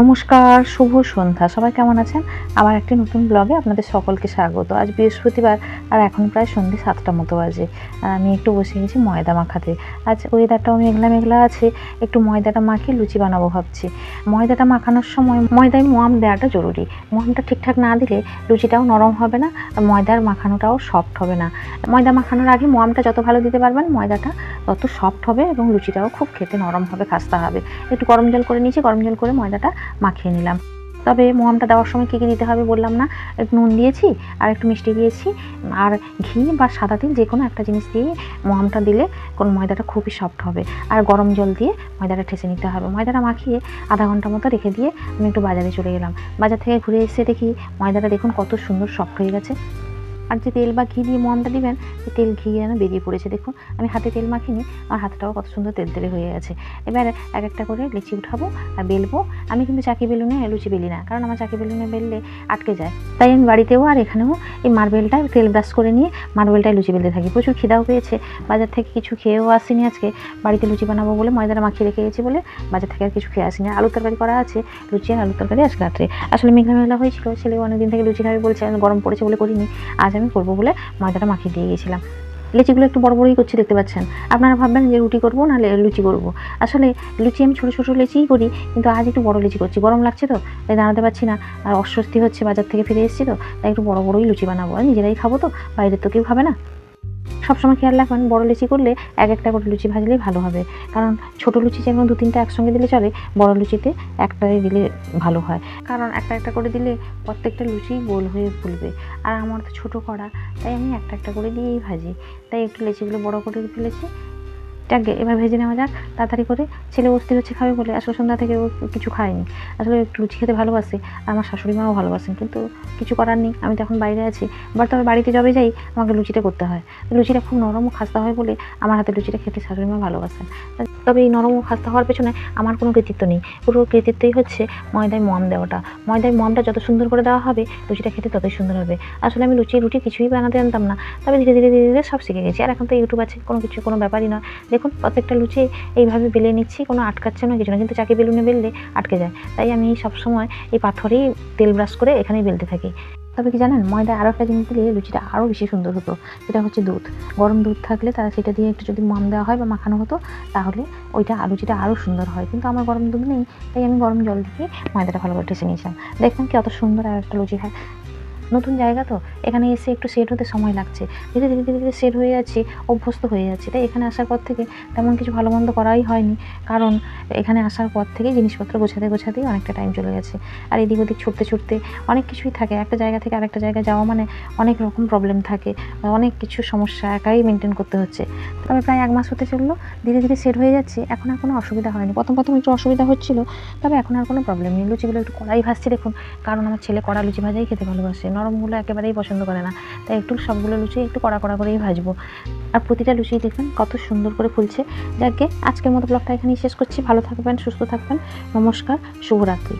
নমস্কার, শুভ সন্ধ্যা। সবাই কেমন আছেন? আমার একটি নতুন ব্লগে আপনাদের সকলকে স্বাগত। আজ বৃহস্পতিবার আর এখন প্রায় সন্ধ্যে সাতটা মতো বাজে। আর আমি একটু বসে গেছি ময়দা মাখাতে। আজ ওয়েদারটাও মেঘলা মেঘলা আছে। একটু ময়দাটা মাখিয়ে লুচি বানাবো ভাবছি। ময়দাটা মাখানোর সময় ময়দায় মোয়াম দেওয়াটা জরুরি। মোয়ামটা ঠিকঠাক না দিলে লুচিটাও নরম হবে না আর ময়দার মাখানোটাও সফট হবে না। ময়দা মাখানোর আগে মোয়ামটা যত ভালো দিতে পারবেন, ময়দাটা তত সফট হবে এবং লুচিটাও খুব খেতে নরম হবে, খাস্তা হবে। একটু গরম জল করে নিয়েছি, গরম জল করে ময়দাটা মাখিয়ে নিলাম। তবে মোয়ামটা দেওয়ার সময় কী কী দিতে হবে বললাম না। একটু নুন দিয়েছি আর একটু মিষ্টি দিয়েছি। আর ঘি বা সাদা তেল যে কোনো একটা জিনিস দিয়ে মোয়ামটা দিলে কোন ময়দাটা খুবই সফট হবে। আর গরম জল দিয়ে ময়দাটা ঠেসে নিতে হবে। ময়দাটা মাখিয়ে আধা ঘণ্টা মতো রেখে দিয়ে আমি একটু বাজারে চলে গেলাম। বাজার থেকে ঘুরে এসে দেখি ময়দাটা দেখুন কত সুন্দর সফট হয়ে গেছে। আর যে তেল বা ঘি দিয়ে মোয়ামটা দিবেন তেল ঘি যেন বেরিয়ে পড়েছে। দেখুন, আমি হাতে তেল মাখিনি, আমার হাতটাও কত সুন্দর তেল তেলে হয়ে গেছে। এবার এক একটা করে লিচি উঠাবো আর বেলবো। আমি কিন্তু চাকি বেলুনে লুচি বেলি না, কারণ আমার চাকি বেলুনে বেললে আটকে যায়। তাই আমি বাড়িতেও আর এখানেও এই মার্বেলটায় তেল ব্রাশ করে নিয়ে মার্বেলটায় লুচি বেলতে থাকি। প্রচুর খিদাও পেয়েছে। বাজার থেকে কিছু খেয়েও আসিনি আজকে। বাড়িতে লুচি বানাবো বলে ময়দাটা মাখিয়ে রেখে গেছি বলে বাজার থেকে আর কিছু খেয়ে আসিনি। আলু তরকারি করা আছে, লুচি আর আলু তরকারি আজকে রাত্রে। আসলে মেঘলা মেঘলা হয়েছিল ছেলে অনেকদিন থেকে লুচি খাবে বলছে, গরম পড়েছে বলে করিনি। আজ আমি করব বলে ময়দাটা মাখিয়ে দিয়ে গেছিলাম। লুচিগুলো একটু বড় বড়ই করছি, দেখতে পাচ্ছেন? আপনারা ভাববেন যে রুটি করব না লুচি করব। আসলে লুচি আমি ছোটো ছোটো লুচিই করি, কিন্তু আজ একটু বড় লুচি করছি। গরম লাগছে তো, তাই দাঁড়াতে পারছি না। আর অস্বস্তি হচ্ছে বাজার থেকে ফিরে এসেছি তো, তাই একটু বড় বড়ই লুচি বানাবো। আর নিজেরাই খাব তো, বাইরের তো কেউ খাবে না। সবসময় খেয়াল রাখবেন, বড় লুচি করলে এক একটা করে লুচি ভাজলেই ভালো হবে। কারণ ছোটো লুচি যেমন দু তিনটা একসঙ্গে দিলে চলে, বড় লুচিতে একটাই দিলে ভালো হয়। কারণ একটা একটা করে দিলে প্রত্যেকটা লুচি গোল হয়ে ফুলবে। আর আমার তো ছোটো করা তাই আমি একটা একটা করে দিয়েই ভাজি। তাই একটু লেচিগুলো বড় করে ফেলেছি যাকে এবার ভেজে নেওয়া যাক, তাড়াতাড়ি করে। ছেলে অস্থির হচ্ছে, খাবে বলে আসলে সন্ধ্যা থেকে ও কিছু খায়নি। আসলে লুচি খেতে ভালোবাসে আর আমার শাশুড়ি মাও ভালোবাসেন, কিন্তু কিছু করার নেই। আমি তো এখন বাইরে আছি। বাট তবে বাড়িতে যবে যাই, আমাকে লুচিটা করতে হয়। লুচিটা খুব নরম ও খাস্তা হয় বলে আমার হাতে লুচিটা খেতে শাশুড়ি মা ভালোবাসেন। তবে এই নরম ও খাস্তা হওয়ার পেছনে আমার কোনো কৃতিত্ব নেই। পুরো কৃতিত্বই হচ্ছে ময়দায় মোয়াম দেওয়াটা। ময়দায় মোয়ামটা যত সুন্দর করে দেওয়া হবে, লুচিটা খেতে ততই সুন্দর হবে। আসলে আমি লুচি রুটি কিছুই বানাতে জানতাম না। তবে ধীরে ধীরে ধীরে ধীরে সব শিখে গেছি। আর এখন তো ইউটিউব আছে, কোনো কিছু, কোনো ব্যাপারই নয়। দেখুন, প্রত্যেকটা লুচি এইভাবে বেলে নিচ্ছি, কোনো আটকাচ্ছে না কিছু না কিন্তু চাকি বেলুনে বেললে আটকে যায়। তাই আমি সবসময় এই পাথরেই তেল ব্রাশ করে এখানেই বেলতে থাকি। তবে কি জানেন, ময়দা আরও একটা জিনিস দিলে লুচিটা আরও বেশি সুন্দর হতো, সেটা হচ্ছে দুধ। গরম দুধ থাকলে তারা সেটা দিয়ে একটু যদি মাম দেওয়া হয় বা মাখানো হতো, তাহলে ওইটা লুচিটা আরও সুন্দর হয়। কিন্তু আমার গরম দুধ নেই, তাই আমি গরম জল দিয়ে ময়দাটা ভালো করে টেসে নিয়েছিলাম। দেখুন কি অত সুন্দর আর একটা লুচি হয়। নতুন জায়গা তো? এখানে এসে একটু সেট হতে সময় লাগছে। ধীরে ধীরে ধীরে ধীরে সেট হয়ে যাচ্ছি, অভ্যস্ত হয়ে যাচ্ছে। তাই এখানে আসার পর থেকে তেমন কিছু ভালো মন্দ করাই হয়নি। কারণ এখানে আসার পর থেকেই জিনিসপত্র গোছাতে গোছাতেই অনেকটা টাইম চলে গেছে। আর এদিক ওদিক ছুটতে ছুটতে অনেক কিছুই থাকে। একটা জায়গা থেকে আরেকটা জায়গায় যাওয়া মানে অনেক রকম প্রবলেম থাকে। অনেক কিছু সমস্যা একাই মেনটেন করতে হচ্ছে। তবে প্রায় এক মাস হতে চলল। ধীরে ধীরে সেট হয়ে যাচ্ছে। এখন আর কোনো অসুবিধা হয়নি। প্রথম প্রথম একটু অসুবিধা হচ্ছিল। তবে এখন আর কোনো প্রবলেম নেই। লুচিগুলো একটু কড়াই ভাজছি দেখুন। কারণ আমার ছেলে কড়া লুচি ভাজাই খেতে ভালোবাসে। নরমগুলো একেবারেই পছন্দ করে না। তাই একটু সবগুলো লুচি একটু কড়া কড়া করেই ভাজবো। আর প্রতিটা লুচি দেখবেন কত সুন্দর করে ফুলছে। যাকে আজকের মতো ব্লগটা এখানেই শেষ করছি। ভালো থাকবেন, সুস্থ থাকবেন। নমস্কার, শুভরাত্রি।